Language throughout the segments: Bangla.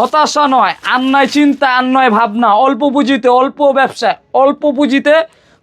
হতাশা নয়, আর নয় চিন্তা, আর নয় ভাবনা। অল্প পুঁজিতে, অল্প ব্যবসা, অল্প পুঁজিতে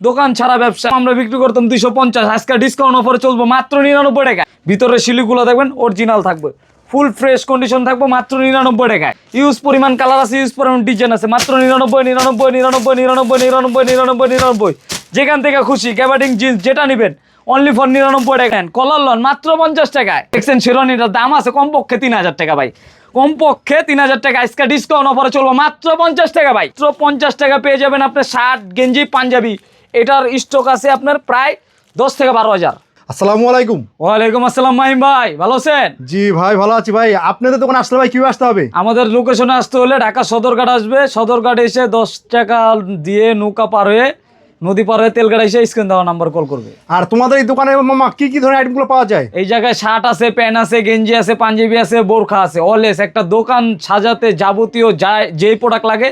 দোকান ছাড়া ব্যবসা। আমরা বিক্রি করতাম দুইশো পঞ্চাশ, আজকে ডিসকাউন্ট অফারে চলবো মাত্র নিরানব্বই টাকা ভিতরে শিলিগুলো দেখবেন অরিজিনাল থাকবে। ফুল ফ্রেশ কন্ডিশন থাকব মাত্র নিরানব্বই টাকায়। ইউজ পরিমাণ কালার আছে ইউজ পরিমাণ ডিজাইন আছে, মাত্র নিরানব্বই নিরানব্বই নিরানব্বই নিরানব্বই নিরানব্বই নিরানব্বই নিরানব্বই। যেখান থেকে খুশি গ্যাবার্ডিং জিন্স যেটা নেবেন অনলি ফর নিরানব্বই টাকা নেন। কলার লন মাত্র পঞ্চাশ টাকায়। দেখছেন শিরোনিটার দাম আছে কমপক্ষে তিন হাজার টাকা ভাই। কমপক্ষে তিন হাজার টাকা আজকে ডিসকাউন্ট অফারে চলবো। মাত্র পঞ্চাশ টাকা ভাই। মাত্র পঞ্চাশ টাকা পেয়ে যাবেন আপনার শার্ট গেঞ্জি পাঞ্জাবি। এটার স্টক আছে আপনার প্রায় দশ থেকে বারো হাজার। আসসালামু আলাইকুম। ওয়ালাইকুম আসসালাম মাহিম ভাই ভালো আছেন? জি ভাই ভালো আছি ভাই। আপনাদের দোকান আসলে ভাই কীভাবে আসতে হবে? আমাদের লোকেশনে আসতে হলে ঢাকা সদরঘাট আসবে। সদরঘাট এসে দশ টাকা দিয়ে নৌকা পার হয়ে নদী পার হয়ে তেলঘাট এসে স্ক্রিন দেওয়া নাম্বার কল করবে। আর তোমাদের এই দোকানে মামা কি কি ধরনের আইটেমগুলো পাওয়া যায়? এই জায়গায় শার্ট আছে প্যান্ট আছে গেঞ্জি আছে পাঞ্জাবি আছে বোরখা আছে অলেস একটা দোকান সাজাতে যাবতীয় যা যেই প্রোডাক্ট লাগে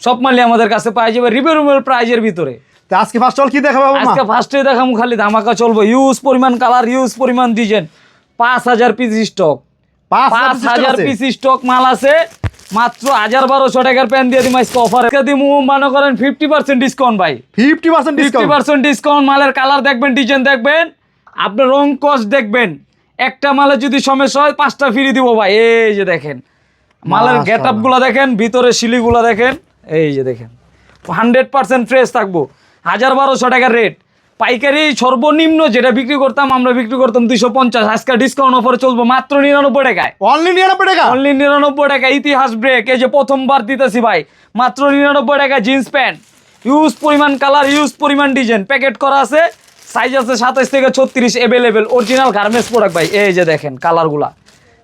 সব মালি আমাদের কাছে পাওয়া যাবে রিবেরুমের প্রাইজের ভিতরে। তো আজকে ফার্স্ট অল কি দেখাবো আজকে ফার্স্টে দেখাম খালি ধামাকা চলবে ইউজ পরিমাণ কালার ইউজ পরিমাণ ডিজাইন পাঁচ হাজার পিস স্টক পাঁচ হাজার পিস স্টক মাল আছে। মাত্র হাজার বারোশো টাকার প্যান দিয়ে দিম আজকে অফার দিমু মনে করেন ফিফটি পার্সেন্ট ডিসকাউন্ট ভাই। Fifty percent fifty percent discount মালের কালার দেখবেন ডিজাইন দেখবেন আপনার রং কস্ট দেখবেন। একটা মালে যদি সমস্যা হয় পাঁচটা ফ্রি দিব ভাই। এই যে দেখেন মালের। গেটগুলা দেখেন ভিতরে শিলিগুলা দেখেন এই যে দেখেন। হান্ড্রেড পার্সেন্ট ফ্রেশ থাকব। হাজার বারোশো টাকার রেট পাইকারি সর্বনিম্ন যেটা বিক্রি করতাম আমরা বিক্রি করতাম দুইশো পঞ্চাশ। আজকে ডিসকাউন্ট অফারে চলবো মাত্র নিরানব্বই টাকায়। অনলি নিরানব্বই টাকা? অনলি নিরানব্বই টাকা ইতিহাস ব্রেক এই যে প্রথমবার দিতেছি ভাই। মাত্র নিরানব্বই টাকা জিন্স প্যান্ট ইউজ পরিমাণ কালার ইউজ পরিমাণ ডিজাইন প্যাকেট করা আছে সাইজ আছে সাতাইশ থেকে ছত্রিশ অ্যাভেলেবেল অরিজিনাল গার্মেন্টস প্রোডাক্ট ভাই। এই যে দেখেন কালারগুলা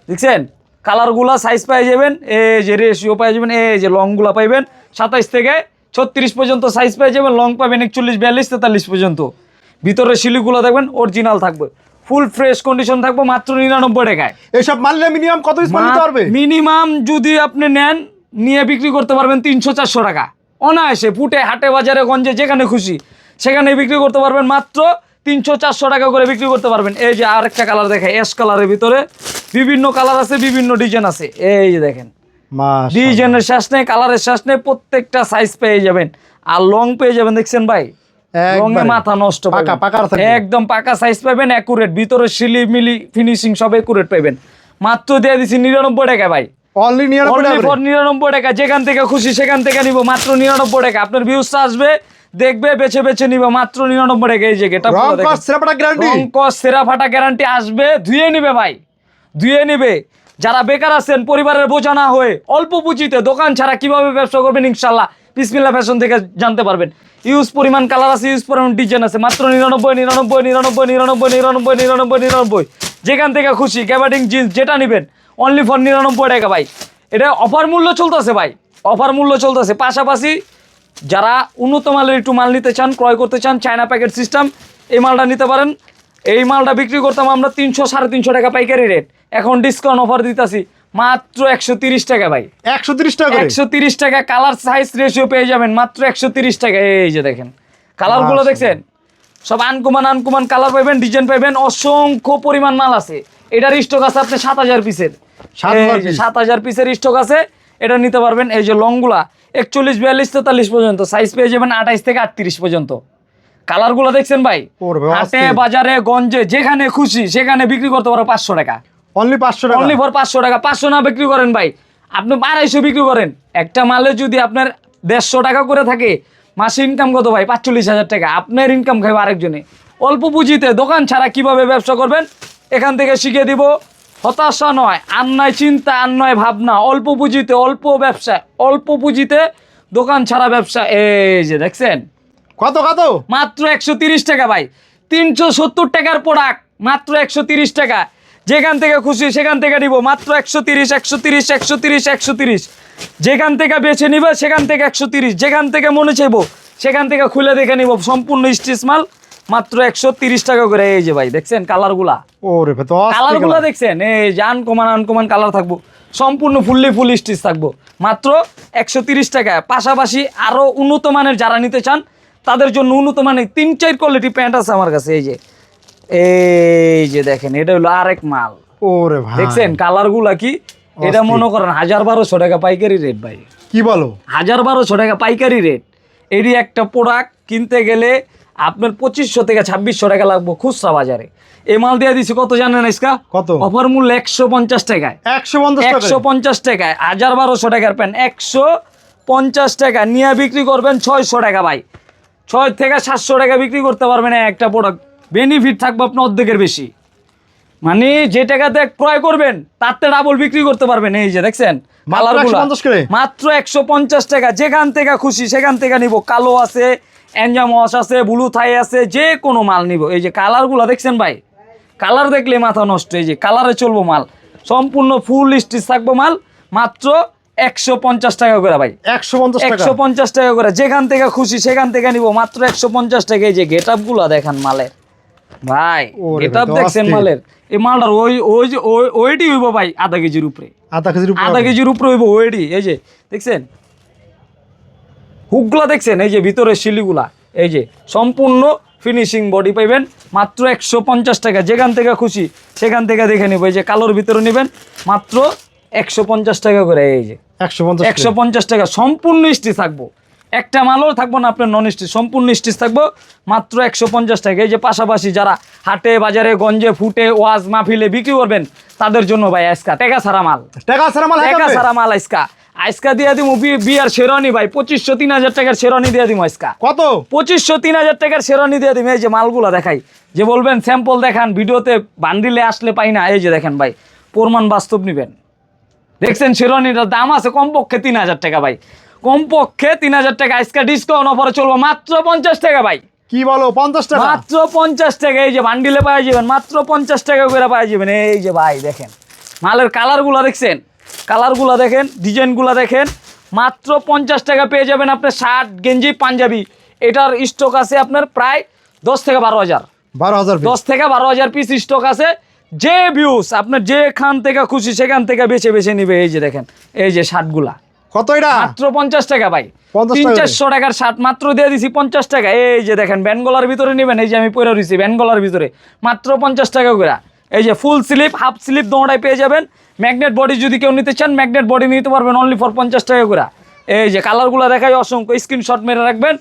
দেখছেন? কালারগুলা সাইজ পেয়ে যাবেন এই যে রেশিও পেয়ে যাবেন এই যে লংগুলা পাইবেন সাতাইশ থেকে ছত্রিশ পর্যন্ত সাইজ পেয়ে যাবেন লং পাবেন একচল্লিশ বিয়াল্লিশ তেতাল্লিশ পর্যন্ত। ভিতরে শিলিগুলো দেখবেন অরিজিনাল থাকবে। ফুল ফ্রেশ কন্ডিশন থাকবে মাত্র নিরানব্বই টাকায়। এইসব মানলে মিনিমাম কত পিস নিতে পারবে? মিনিমাম যদি আপনি নেন নিয়ে বিক্রি করতে পারবেন তিনশো চারশো টাকা। অনায়াসে ফুটে হাটে বাজারে গঞ্জে যেখানে খুশি সেখানে বিক্রি করতে পারবেন মাত্র তিনশো চারশো টাকা করে বিক্রি করতে পারবেন। এই যে আরেকটা কালার দেখে এস কালারের ভিতরে। বিভিন্ন কালার আছে বিভিন্ন ডিজাইন আছে। এই যে দেখেন। ডিজাইনের শেষ নেই কালারের শেষ নেই প্রত্যেকটা সাইজ পেয়ে যাবেন। আর লং পেয়ে যাবেন দেখছেন ভাই? রঙে মাথা নষ্ট। একদম পাকা সাইজ পাবেন একুরেট ভিতরে শিলি মিলি ফিনিশিং সব একুরেট পাবেন। মাত্র দিয়ে নিরানব্বই টাকা ভাই। নিরানব্বই টাকা যেখান থেকে খুশি সেখান থেকে নিব মাত্র নিরানব্বই টাকা। আপনার ভিউজটা আসবে দেখবে বেছে বেছে নিব মাত্র নিরানব্বই টাকা এই রং কস সেরা ফাটা গ্যারান্টি আসবে ধুয়ে নিবে ভাই। ধুয়ে নিবে। যারা বেকার আছেন, পরিবারের বোঝা না হয়ে অল্প পুঁজিতে দোকান ছাড়া কীভাবে ব্যবসা করবেন, ইনশাল্লাহ বিসমিল্লা ফ্যাশন থেকে জানতে পারবেন। ইউজ পরিমাণ কালার আছে ইউজ পরিমাণ ডিজাইন আছে, মাত্র নিরানব্বই নিরানব্বই নিরানব্বই নিরানব্বই নিরানব্বই নিরানব্বই নিরানব্বই। যেখান থেকে খুশি গ্যাবার্ডিং জিন্স যেটা নেবেন অনলি ফর নিরানব্বই টাকা ভাই। এটা অফার মূল্য চলতেছে ভাই অফার মূল্য চলতেছে। পাশাপাশি যারা উন্নত মালের একটু মাল নিতে চান, ক্রয় করতে চান চায়না প্যাকেট সিস্টেম এই মালটা নিতে পারেন। এই মালটা বিক্রি করতাম আমরা তিনশো, সাড়ে তিনশো টাকা পাইকারি রেট এখন ডিসকাউন্ট অফার দিতেছি মাত্র একশো তিরিশ টাকা ভাই। একশো তিরিশ টাকা একশো তিরিশ টাকা কালার সাইজ রেশিও পেয়ে যাবেন মাত্র একশো তিরিশ টাকা। এই যে দেখেন কালারগুলো। দেখছেন? সব আনকুমান আনকুমান কালার পাবেন ডিজাইন পাবেন অসংখ্য পরিমাণ মাল আছে। এটার স্টক আছে আপনি সাত হাজার পিসের 7,000 এই যে piece। সাত হাজার পিসের স্টক আছে এটা নিতে পারবেন এই যে লংগুলা একচল্লিশ বিয়াল্লিশ তেতাল্লিশ পর্যন্ত সাইজ পেয়ে যাবেন আঠাইশ থেকে আটত্রিশ পর্যন্ত। কালারগুলো দেখছেন ভাই? হাটে বাজারে গঞ্জে যেখানে খুশি সেখানে বিক্রি করতে পারো পাঁচশো টাকা। অনলি পাঁচশো টাকা। অনলি ফর পাঁচশো টাকা। পাঁচশো না বিক্রি করেন ভাই। আপনি আড়াইশো বিক্রি করেন। একটা মালে যদি আপনার দেড়শো টাকা করে থাকে মাসে ইনকাম কত ভাই? পাঁচচল্লিশ হাজার টাকা। আপনার ইনকাম খাইবে আরেকজনে। অল্প পুঁজিতে দোকান ছাড়া কীভাবে ব্যবসা করবেন এখান থেকে শিখিয়ে দিব। হতাশা নয় আর নয় চিন্তা আর নয় ভাবনা। অল্প পুঁজিতে অল্প ব্যবসা অল্প পুঁজিতে দোকান ছাড়া ব্যবসা। এই যে দেখছেন? কত কত? মাত্র একশো তিরিশ টাকা ভাই। তিনশো সত্তর টাকার প্রোডাক্ট মাত্র একশো তিরিশ টাকা। যেখান থেকে খুশি সেখান থেকে নিব। মাত্র একশো তিরিশ একশো তিরিশ একশো তিরিশ একশো তিরিশ। যেখান থেকে বেছে নিবে সেখান থেকে একশো তিরিশ। যেখান থেকে মনে চাইব সেখান থেকে খুলে দেখে নিব। সম্পূর্ণ স্টিচ মাল মাত্র একশো তিরিশ টাকা করে। এই যে ভাই দেখছেন ভাই, তো অস্থির কালারগুলো দেখছেন? এই যে আনকমান আনকমান কালার থাকব। সম্পূর্ণ ফুললি ফুল স্টিচ থাকব। মাত্র একশো তিরিশ টাকা পাশাপাশি আরও উন্নত মানের যারা নিতে চান তাদের জন্য উন্নত মানের তিন চার কোয়ালিটি প্যান্ট আছে আমার কাছে। এই যে এই যে দেখেন এটা হলো আরেক মাল। ওরে ভাই। দেখছেন কালারগুলা কি? এটা মনে করেন হাজার বারোশো টাকা পাইকারি রেট ভাই। কি বলো? হাজার বারোশো টাকা পাইকারি রেট এরই একটা প্রোডাক্ট কিনতে গেলে আপনার পঁচিশশো থেকে ছাব্বিশশো টাকা লাগবে খুচরা বাজারে। এই মাল দিয়ে দিছি কত জানেন ইসকা কত? অফার মূল্য একশো পঞ্চাশ টাকায়। একশো পঞ্চাশ একশো পঞ্চাশ টাকায়। হাজার বারোশো টাকার প্যান্ট একশো পঞ্চাশ টাকা। নিয়ে বিক্রি করবেন ছয়শো টাকা ভাই। ছয় থেকে সাতশো টাকা বিক্রি করতে পারবেন একটা প্রোডাক্ট বেনিফিট থাকবে আপনার অর্ধেকের বেশি। মানে যে টাকাতে ক্রয় করবেন তার থেকে ডাবল বিক্রি করতে পারবেন। এই যে দেখছেন মাত্র কালারগুলো 150 করে? মাত্র একশো পঞ্চাশ টাকা। যেখান থেকে খুশি সেখান থেকে নিব। কালো আছে অ্যাঞ্জামস আছে ব্লু থাই আছে যে কোনো মাল নিব। এই যে কালারগুলো দেখছেন ভাই? কালার দেখলে মাথা নষ্ট। এই যে কালারে চলবো মাল। সম্পূর্ণ ফুল স্টিচ থাকব মাল। মাত্র একশো পঞ্চাশ টাকা করে ভাই। একশো পঞ্চাশ টাকা? একশো পঞ্চাশ টাকা করে। যেখান থেকে খুশি সেখান থেকে নিব। মাত্র একশো পঞ্চাশ টাকা। এই যে গেটগুলা দেখান মালের। ভাই তো দেখছেন মালের। এই মালটার ওই ওই যে ওইটি হইব ভাই আধা কেজির উপরে। আধা কেজির উপরে আধা কেজির উপরে হইব ওইটি এই যে দেখছেন? হুকগুলা দেখছেন? এই যে ভিতরে শিলিগুলা। এই যে সম্পূর্ণ ফিনিশিং বডি পাইবেন। মাত্র একশো পঞ্চাশ টাকা। যেখান থেকে খুশি সেখান থেকে দেখে নিব। এই যে কালোর ভিতরে নেবেন। মাত্র একশো পঞ্চাশ টাকা করে এই যে। একশো পঞ্চাশ একশো পঞ্চাশ টাকা। সম্পূর্ণ স্টিচ থাকব। একটা মালও থাকব না আপনার নন স্টিচ সম্পূর্ণ স্টিচ থাকব মাত্র একশো পঞ্চাশ টাকা। এই যে পাশাপাশি যারা হাটে বাজারে গঞ্জে ফুটে ওয়াজ মাহফিলে বিক্রি করবেন তাদের জন্য ভাই আজকা টেকা ছাড়া মাল। টাকা ছাড়া মাল টেকা? ছাড়া মাল আজকা আজকা দিয়ে দিব বিয়ার শেরনি ভাই পঁচিশশো তিন হাজার টাকার শেরনি দিয়ে দিব আজকা কত? পঁচিশশো তিন হাজার টাকার শেরনি দিয়ে দিবে এই যে মালগুলো দেখাই। যে বলবেন স্যাম্পল দেখান ভিডিওতে বান্ডিলে আসলে পাই না এই যে দেখেন ভাই প্রমাণ বাস্তব নিবেন। দেখছেন শেরনিটার দাম আছে কমপক্ষে তিন হাজার টাকা ভাই। কমপক্ষে তিন হাজার টাকা আজকে ডিসকাউন্ট অফারে চলবো। মাত্র পঞ্চাশ টাকা ভাই। কি বলো পঞ্চাশ টাকা? মাত্র পঞ্চাশ টাকা এই যে বান্ডিলে পাওয়া যাবেন মাত্র পঞ্চাশ টাকা করে পাওয়া যাবেন। এই যে ভাই দেখেন মালের কালারগুলো দেখছেন? কালারগুলো দেখেন ডিজাইনগুলো দেখেন মাত্র পঞ্চাশ টাকা পেয়ে যাবেন আপনার শার্ট গেঞ্জি পাঞ্জাবি। এটার স্টক আছে আপনার প্রায় দশ থেকে বারো হাজার। বারো হাজার দশ থেকে বারো হাজার পিস স্টক আছে। যে ভিউস আপনার যেখান থেকে খুশি সেখান থেকে বেছে বেছে নিবে। এই যে দেখেন এই যে শার্টগুলা। কত এটা? মাত্র পঞ্চাশ টাকা ভাই। 50 তিন চারশো টাকার শার্ট মাত্র দিয়ে দিছি পঞ্চাশ টাকা। এই যে দেখেন ব্যানগলার ভিতরে নেবেন এই যে আমি পরে রয়েছি ব্যানগলার ভিতরে। মাত্র পঞ্চাশ টাকা করে। এই যে ফুল স্লিপ হাফ স্লিপ পেয়ে যাবেন। ম্যাগনেট বডি যদি কেউ নিতে চান ম্যাগনেট বডি নিতে পারবেন অনলি ফর পঞ্চাশ টাকা করে। এই যে কালার কালারগুলো দেখায় অসংখ্য স্ক্রিনশট মেরে রাখবেন।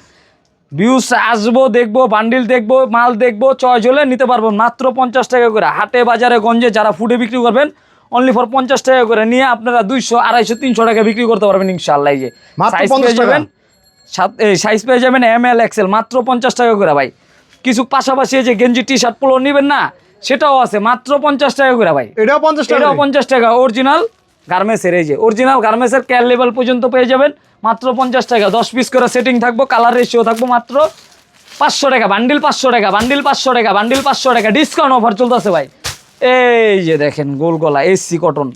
ভিউস আসব দেখব বান্ডিল দেখব মাল দেখব চয়েস হলে নিতে পারব মাত্র পঞ্চাশ টাকা করে। হাটে বাজারে গঞ্জে যারা ফুডে বিক্রি করবেন অনলি ফর পঞ্চাশ টাকা করে নিয়ে আপনারা দুইশো আড়াইশো তিনশো টাকা বিক্রি করতে পারবেন ইনশাল্লাহ যে। সাইজ পেয়ে যাবেন সাত সাইজ পেয়ে যাবেন এম এল এক্সেল মাত্র পঞ্চাশ টাকা করে ভাই। কিছু পাশাপাশি যে গেঞ্জি টি শার্ট পোলো নেবেন না সেটাও আছে মাত্র পঞ্চাশ টাকা করে ভাই। এটাও পঞ্চাশ টাকা? এটাও পঞ্চাশ টাকা অরিজিনাল গার্মেন্টসের এই যে অরিজিনাল গার্মেন্টসের কেয়ার লেভেল পর্যন্ত পেয়ে যাবেন মাত্র পঞ্চাশ টাকা। দশ পিস করে সেটিং থাকব কালার রেশিও থাকব মাত্র পাঁচশো টাকা বান্ডিল পাঁচশো টাকা বান্ডিল পাঁচশো টাকা বান্ডিল পাঁচশো টাকা ডিসকাউন্ট অফার চলতেছে ভাই। এই যে দেখেন গোল গলা এসি কটন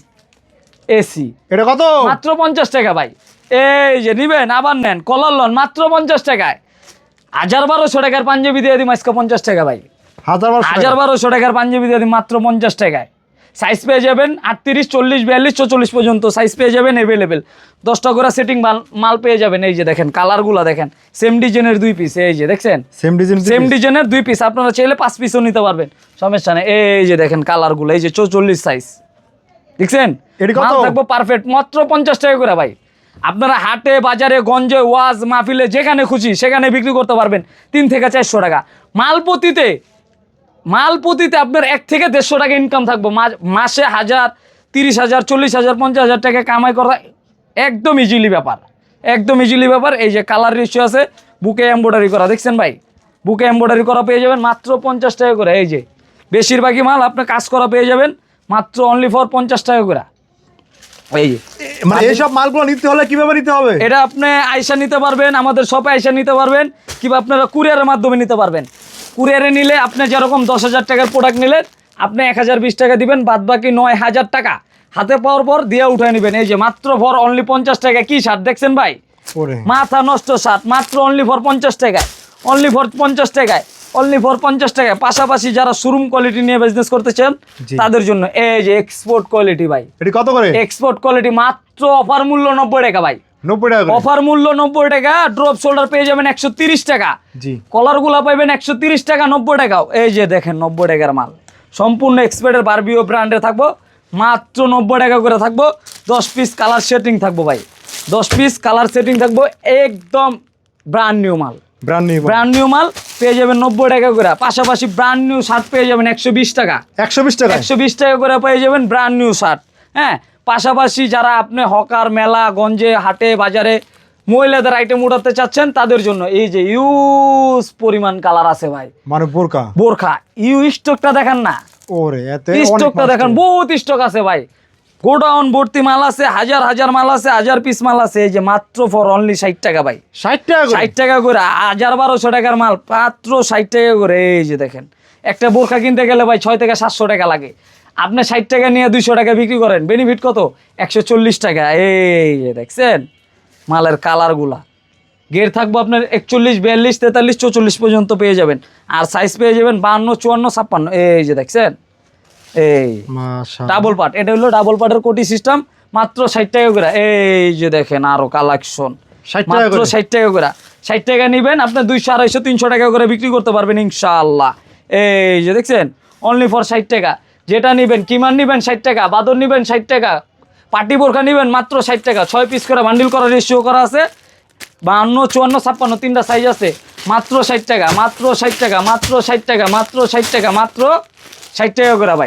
এসি এটা কত? মাত্র পঞ্চাশ টাকা ভাই। এই যে নিবেন আবার নেন কলার লন মাত্র পঞ্চাশ টাকায়। হাজার বারোশো টাকার পাঞ্জাবি দিয়ে দিই আজকে পঞ্চাশ টাকা ভাই। হাজার বারোশো টাকার পাঞ্জাবি দিয়ে দিই মাত্র পঞ্চাশ টাকায়। সাইজ পেয়ে যাবেন আটত্রিশ চল্লিশ বিয়াল্লিশ চল্লিশ পর্যন্ত সাইজ পেয়ে যাবেন অ্যাভেলেবেল দশটা করে সেটিং মাল মাল পেয়ে যাবেন এই যে দেখেন কালারগুলো দেখেন। সেম ডিজাইনের দুই পিস এই যে দেখছেন? সেম ডিজাইন সেম ডিজাইনের দুই পিস আপনারা চাইলে পাঁচ পিসও নিতে পারবেন। সমস্যা নেই এই যে দেখেন কালারগুলো এই যে চৌচল্লিশ সাইজ দেখছেন? থাকব পারফেক্ট মাত্র পঞ্চাশ টাকা করে ভাই। আপনারা হাটে বাজারে গঞ্জে ওয়াজ মাহফিলে যেখানে খুশি সেখানে বিক্রি করতে পারবেন। তিন থেকে চারশো টাকা। মাল প্রতিতে মাল প্রতিতে আপনার এক থেকে দেড়শো টাকা ইনকাম থাকব। মাসে হাজার তিরিশ হাজার চল্লিশ হাজার পঞ্চাশ হাজার টাকা কামাই করা একদম ইজিলি ব্যাপার। একদম ইজিলি ব্যাপার। এই যে কালার রেশিও আছে বুকে এম্ব্রয়ডারি করা। দেখছেন ভাই? বুকে এম্ব্রয়ডারি করা পেয়ে যাবেন মাত্র পঞ্চাশ টাকা করে। এই যে বেশিরভাগই মাল আপনার কাজ করা পেয়ে যাবেন মাত্র অনলি ফর পঞ্চাশ টাকা করে। এই মানে এইসব মালগুলো নিতে হলে কীভাবে নিতে হবে? এটা আপনি আইসা নিতে পারবেন আমাদের শপে আইসা নিতে পারবেন কিংবা আপনারা কুরিয়ারের মাধ্যমে নিতে পারবেন। কুরিয়ারে নিলে আপনি যেরকম দশ হাজার টাকার প্রোডাক্ট নিলেন আপনি এক হাজার বিশ টাকা দিবেন বাদ বাকি নয় হাজার টাকা। হাতে পাওয়ার পর দিয়ে উঠে নেবেন। এই যে মাত্র ফর অনলি পঞ্চাশ টাকা। কি শার্ট দেখছেন ভাই? মাথা নষ্ট শার্ট মাত্র অনলি ফর পঞ্চাশ টাকায়। অনলি ফর পঞ্চাশ টাকায়। অনলি ফর পঞ্চাশ টাকায়। পাশাপাশি যারা শোরুম কোয়ালিটি নিয়ে বিজনেস করতে চান তাদের জন্য এই যে এক্সপোর্ট কোয়ালিটি ভাই। এটি কত করে? এক্সপোর্ট কোয়ালিটি মাত্র অফার মূল্য নব্বই টাকা ভাই। নব্বই টাকা অফার মূল্য নব্বই টাকা ড্রপ শোল্ডার পেয়ে যাবেন একশো তিরিশ টাকা। জি। কলারগুলা একশো তিরিশ টাকা নব্বই টাকাও এই যে দেখেন নব্বই টাকার মাল। সম্পূর্ণ এক্সপের্টের বারবিও ব্র্যান্ডে থাকব। মাত্র নব্বই টাকা করে থাকব। দশ পিস কালার সেটিং থাকব ভাই। দশ পিস কালার সেটিং থাকব। একদম ব্র্যান্ড নিউ মাল। ব্র্যান্ড নিউ ব্র্যান্ড নিউ মাল পেয়ে যাবেন নব্বই টাকা করে। পাশাপাশি ব্র্যান্ড নিউ শার্ট পেয়ে যাবেন একশো বিশ টাকা। একশো বিশ টাকা? একশো বিশ টাকা করে পেয়ে যাবেন ব্র্যান্ড নিউ শার্ট হ্যাঁ? পাশাপাশি যারা আপনি হকার মেলা গঞ্জে হাটে বাজারে মহিলাদের আইটেম উঠাতে চাচ্ছেন তাদের জন্য এই যে ইউজ পরিমাণ কালার আছে ভাই। মানে বোরকা বোরখা। ইউ স্টকটা দেখেন না? ওরে এতে স্টকটা দেখেন বহুত স্টক আছে ভাই। গোডাউন ভর্তি মাল আছে হাজার হাজার মাল আছে হাজার পিস মাল আছে এই যে মাত্র ফর অনলি ষাট টাকা ভাই। ষাট টাকা ষাট টাকা করে হাজার বারোশো টাকার মাল মাত্র ষাট টাকা করে এই যে দেখেন। একটা বোরখা কিনতে গেলে ভাই ছয় থেকে সাতশো টাকা লাগে। আপনি ষাট টাকা নিয়ে দুইশো টাকা বিক্রি করেন বেনিফিট কত? একশো চল্লিশ টাকা। এই যে দেখছেন মালের কালারগুলা। গের থাকব আপনার একচল্লিশ বিয়াল্লিশ তেতাল্লিশ চৌচল্লিশ পর্যন্ত পেয়ে যাবেন। আর সাইজ পেয়ে যাবেন বাহান্ন চুয়ান্ন ছাপ্পান্ন। এই যে দেখছেন এই ডাবল পার্ট এটা হলো ডাবল পার্টের কোটি সিস্টেম মাত্র ষাট টাকা করে। এই যে দেখেন আরও কালেকশন মাত্র ষাট টাকা করে। ষাট টাকা নিবেন আপনার দুইশো আড়াইশো তিনশো টাকা করে বিক্রি করতে পারবেন ইনশাআল্লাহ। এই যে দেখছেন অনলি ফর ষাট টাকা। যেটা নিবেন, কিমান নিবেন ষাট টাকা, বাদর নিবেন ষাট টাকা, পাটি বোরখা নিবেন মাত্র ষাট টাকা, ছয় পিস করে বান্ডিল করা রেশিও করা আছে, বাহান্ন, চুয়ান্ন, ছাপ্পান্ন, তিনটা সাইজ আছে, মাত্র ষাট টাকা, মাত্র ষাট টাকা, মাত্র ষাট টাকা, মাত্র ষাট টাকা, মাত্র ষাট টাকা করে ভাই।